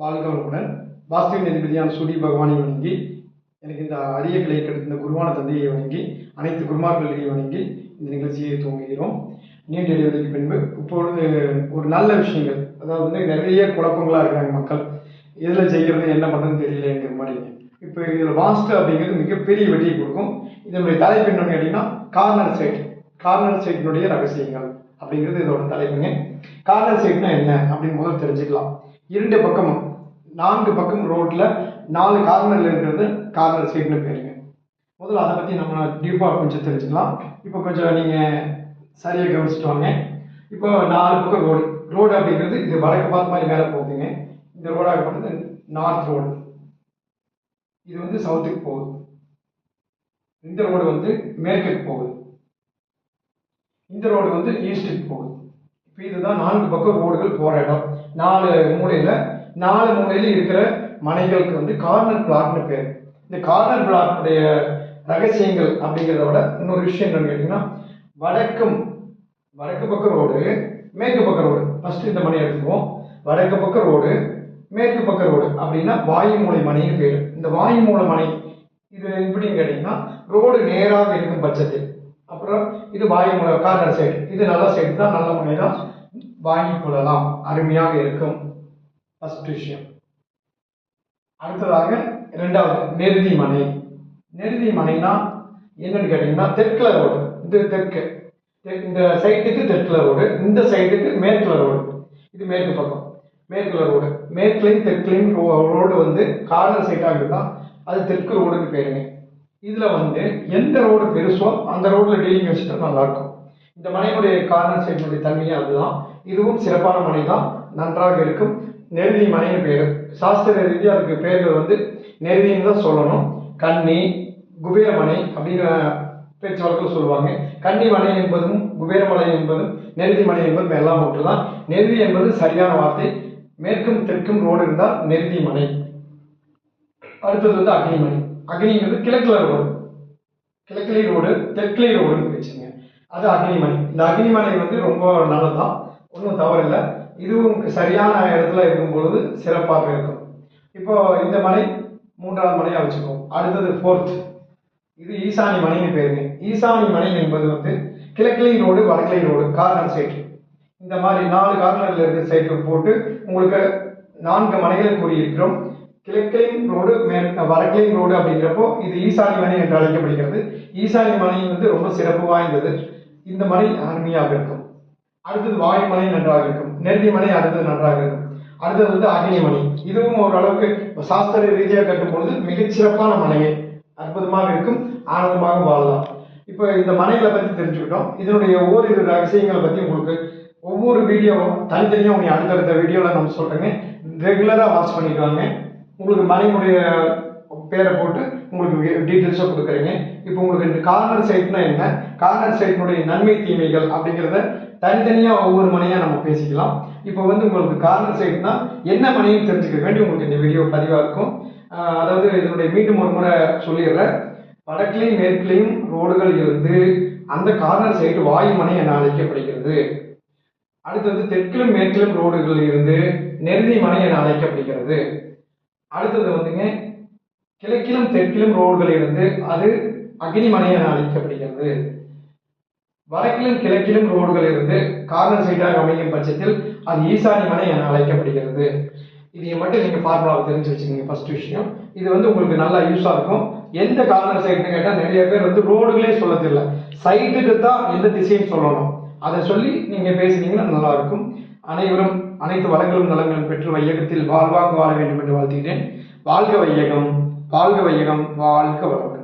வாழ்க வளமுடன் வாஸ்து நீதிபதியான சூரிய பகவானை வணங்கி எனக்கு இந்த அரிய கிளை கிடைத்த இந்த குருவான தந்தையை வணங்கி அனைத்து குருமார்களையும் வணங்கி இந்த நிகழ்ச்சியை துவங்குகிறோம். நீண்ட இடைவெளிக்கு பின்பு இப்பொழுது ஒரு நல்ல விஷயங்கள் அதாவது வந்து நிறைய குழப்பங்களாக இருக்காங்க மக்கள். எதில் செய்கிறது என்ன பண்ணுறதுன்னு தெரியலங்கிற மாதிரி. இப்போ இதில் வாஸ்து அப்படிங்கிறது மிகப்பெரிய வெற்றியை கொடுக்கும். இதனுடைய தலைப்பு என்னன்னு கேட்டிங்கன்னா கார்னர் சைட். கார்னர் சைட்டினுடைய ரகசியங்கள் அப்படிங்கிறது இதோட தலைப்புங்க. கார்னர் சைட்னா என்ன அப்படின்னு முதல் தெரிஞ்சுக்கலாம். இரண்டு பக்கமும் நான்கு பக்கம் ரோட்ல நாலு கார்னர்ல இருக்கிறது கார்னர் சீட்னு பேருங்க முதல்ல அதை பற்றி நம்ம டீப்பாக கொஞ்சம் தெரிஞ்சுக்கலாம். இப்போ கொஞ்சம் நீங்கள் சரியாக கவனிச்சுட்டு வாங்க. இப்போ நாலு பக்கம் ரோடு. ரோடு அப்படிங்கிறது இது வடக்கு பார்த்த மாதிரி மேலே போகுதுங்க. இந்த ரோடாக போகிறது நார்த் ரோடு. இது வந்து சவுத்துக்கு போகுது. இந்த ரோடு வந்து மேற்குக்கு போகுது. இந்த ரோடு வந்து ஈஸ்ட்டுக்கு போகுது. இப்போ இதுதான் நான்கு பக்கம் ரோடுகள் போகிற இடம். நாலு மூலையில் நாலு மூலையில் இருக்கிற மனைகளுக்கு வந்து கார்னர் பிளாட்னு பேர். இந்த கார்னர் பிளாட்டுடைய ரகசியங்கள் அப்படிங்கிறத விட இன்னொரு விஷயம் என்னன்னு கேட்டிங்கன்னா வடக்கும் வடக்கு பக்க ரோடு மேற்கு பக்க ரோடு ஃபர்ஸ்ட் இந்த மனை எடுத்துக்குவோம். வடக்கு பக்க ரோடு மேற்கு பக்க ரோடு அப்படின்னா வாயு மூலை மனைன்னு பேர். இந்த வாயு மூலை மனை இது எப்படின்னு கேட்டிங்கன்னா ரோடு நேராக இருக்கும் பட்சத்தில். அப்புறம் இது வாயு மூலை கார்னர் சைடு இது நல்ல சைடு தான் நல்ல முனை தான் வாங்கி கொள்ளலாம். அருமையாக இருக்கும். ஃபர்ஸ்ட் விஷயம் அடுத்ததாக இரண்டாவது நெருதி மனை. நெருதி மனைனா என்னன்னு கேட்டிங்கன்னா தெற்குல ரோடு இது தெற்கு. இந்த சைட்டுக்கு தெற்குல ரோடு இந்த சைட்டுக்கு மேற்குல ரோடு இது மேற்கு பக்கம். மேற்குல ரோடு மேற்குலையும் தெற்குலையும் ரோடு வந்து கார்னர் சைட்டாக இருந்தால் அது தெற்கு ரோடுன்னு பேருங்க. இதில் வந்து எந்த ரோடு பெருசோ அந்த ரோட்டில் டீலிங் வச்சுட்டா நல்லா இருக்கும் இந்த மனையினுடைய கார்னர் சைட்டினுடைய தன்மையே அதுதான். இதுவும் சிறப்பான மனை தான் நன்றாக இருக்கும். நெருதி மனைன்னு பேர். சாஸ்திர ரீதியாக அதுக்கு பேர்கள் வந்து நெருதின்னு தான் சொல்லணும். கன்னி குபேரமனை அப்படின்னு பேச்சு வழக்கில் சொல்லுவாங்க. கன்னி மலை என்பதும் குபேரமலை என்பதும் நெருதி மலை என்பதும் எல்லாம் ஒன்று தான் நெருதி என்பது சரியான வார்த்தை. மேற்கும் தெற்கும் ரோடு இருந்தால் நெருதி மனை அடுத்தது வந்து அக்னிமனை அக்னிங்கிறது கிழக்குல ரோடு. கிழக்கிலே ரோடு தெற்கிலே ரோடுன்னு வச்சுங்க அது அக்னிமனை இந்த அக்னிமனை வந்து ரொம்ப நல்லதான் ஒன்றும் தவறில்லை. இதுவும் சரியான இடத்துல இருக்கும் பொழுது சிறப்பாக இருக்கும். இப்போ இந்த மனை மூன்றாவது மனையாக வச்சுக்கோம் அடுத்தது ஃபோர்த் இது ஈசானி மனைன்னு பேருங்க ஈசானி மனை என்பது வந்து கிழக்கிலை ரோடு வடக்கிலை ரோடு கார்னர் சைட் இந்த மாதிரி நாலு கார்னர்ல இருக்கிற சைட்டு போட்டு உங்களுக்கு நான்கு மனைகள் கூறியிருக்கிறோம். கிழக்கிலையும் ரோடு மே வடக்கிலையும் ரோடு அப்படிங்கிறப்போ இது ஈசானி மனை என்று அழைக்கப்படுகிறது. ஈசானி மனை வந்து ரொம்ப சிறப்பு வாய்ந்தது. இந்த மனை அருமையாக இருக்கும். அடுத்தது வாயுமனை நன்றாக இருக்கும். நெருதி மனை அடுத்தது நன்றாக இருக்கும். அடுத்தது வந்து அக்னிமணி இதுவும் ஓரளவுக்கு சாஸ்திர ரீதியாக கட்டும் பொழுது மிகச்சிறப்பான மனையே அற்புதமாக இருக்கும் ஆனந்தமாக வாழலாம். இப்போ இந்த மனைகளை பற்றி தெரிஞ்சுக்கிட்டோம். இதனுடைய ஓரிரு ரகசியங்களை பற்றி உங்களுக்கு ஒவ்வொரு வீடியோவும் தனித்தனியாக உங்க அடுத்தடுத்த வீடியோவில் நம்ம சொல்கிறேங்க ரெகுலராக வாட்ச் பண்ணிட்டு வாங்க. உங்களுக்கு மனையினுடைய பேரை போட்டு உங்களுக்கு டீட்டெயில்ஸாக கொடுக்குறேங்க. இப்போ உங்களுக்கு இந்த கார்னர் சைட்னா என்ன? கார்னர் சைட்னுடைய நன்மை தீமைகள் அப்படிங்கிறத தனித்தனியாக ஒவ்வொரு மனையாக நம்ம பேசிக்கலாம். இப்போ வந்து உங்களுக்கு கார்னர் சைட்னா என்ன மனையும் தெரிஞ்சுக்க வேண்டி உங்களுக்கு இந்த வீடியோ பதிவாக இருக்கும். அதாவது இதனுடைய மீண்டும் ஒரு முறை சொல்லிடுறேன். வடக்கிலையும் மேற்கிலையும் ரோடுகள் இருந்து அந்த கார்னர் சைடு வாயு மனை என அழைக்கப்படுகிறது. அடுத்தது தெற்கிலும் மேற்கிலும் ரோடுகள் இருந்து நெருதி மனை என அழைக்கப்படுகிறது. அடுத்தது வந்துங்க கிழக்கிலும் தெற்கிலும் ரோடுகள் இருந்து அது அக்னிமனை என அழைக்கப்படுகிறது. வடக்கிலும் கிழக்கிலும் ரோடுகள் இருந்து கார்னர் சைடாக அமையும் பட்சத்தில் அது ஈசானி மனை என அழைக்கப்படுகிறது. இதை மட்டும் நீங்கள் ஃபார்முலாவை தெரிஞ்சு வச்சுக்கோங்க ஃபர்ஸ்ட் விஷயம். இது வந்து உங்களுக்கு நல்லா யூஸாக இருக்கும். எந்த கார்னர் சைடுன்னு கேட்டால் நிறைய பேர் வந்து ரோடுகளே சொல்ல தெரியல சைட்டுக்கு தான் எந்த திசைன்னு சொல்லணும். அதை சொல்லி நீங்கள் பேசுனீங்கன்னா நல்லா இருக்கும். அனைவரும் அனைத்து வளங்களும் நலங்களும் பெற்று வையகத்தில் வாழ்வாங்க வாழ வேண்டும் என்று வாழ்த்துகிறேன். வாழ்க வையகம் வாழ்க வையகம் வாழ்க வளங்கள்